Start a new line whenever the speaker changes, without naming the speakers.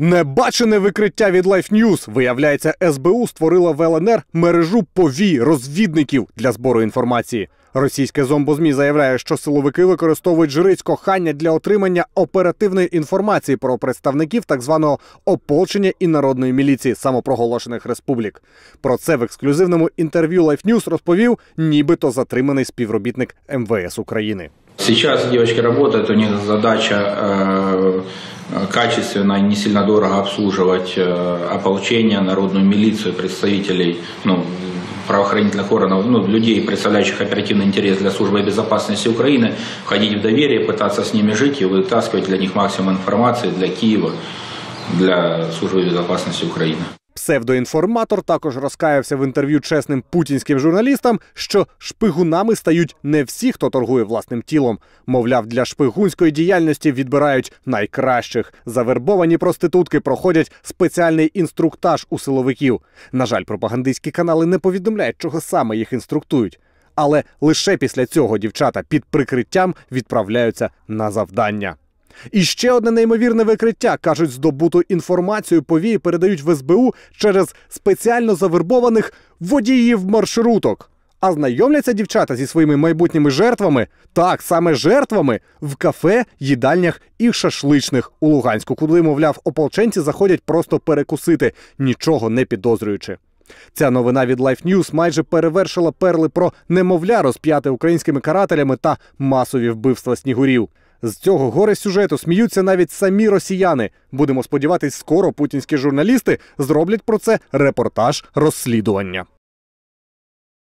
Небачене викриття від Life News. Виявляється, СБУ створила в ЛНР мережу повій розвідників для збору інформації. Російське зомбозмі заявляє, що силовики використовують жриць кохання для отримання оперативної інформації про представників так званого ополчення і народної міліції самопроголошених республік. Про це в ексклюзивному інтерв'ю Life News розповів нібито затриманий співробітник МВС України.
Сейчас девочки работают, у них задача э, качественно и не сильно дорого обслуживать э, ополчение, народную милицию, представителей ну, правоохранительных органов, ну, людей, представляющих оперативный интерес для службы безопасности Украины, входить в доверие, пытаться с ними жить и вытаскивать для них максимум информации для Киева, для службы безопасности Украины.
Псевдоінформатор також розкаявся в інтерв'ю чесним путінським журналістам, що шпигунами стають не всі, хто торгує власним тілом. Мовляв, для шпигунської діяльності відбирають найкращих. Завербовані проститутки проходять спеціальний інструктаж у силовиків. На жаль, пропагандистські канали не повідомляють, чого саме їх інструктують. Але лише після цього дівчата під прикриттям відправляються на завдання. І ще одне неймовірне викриття кажуть, здобуту інформацію повії передають в СБУ через спеціально завербованих водіїв маршруток. А знайомляться дівчата зі своїми майбутніми жертвами, так саме жертвами в кафе, їдальнях і шашличних у Луганську, куди, мовляв, ополченці заходять просто перекусити, нічого не підозрюючи. Ця новина від Life News майже перевершила перли про немовля, розп'яте українськими карателями та масові вбивства снігурів. З цього горе сюжету сміються навіть самі росіяни. Будемо сподіватись, скоро путінські журналісти зроблять про це репортаж розслідування.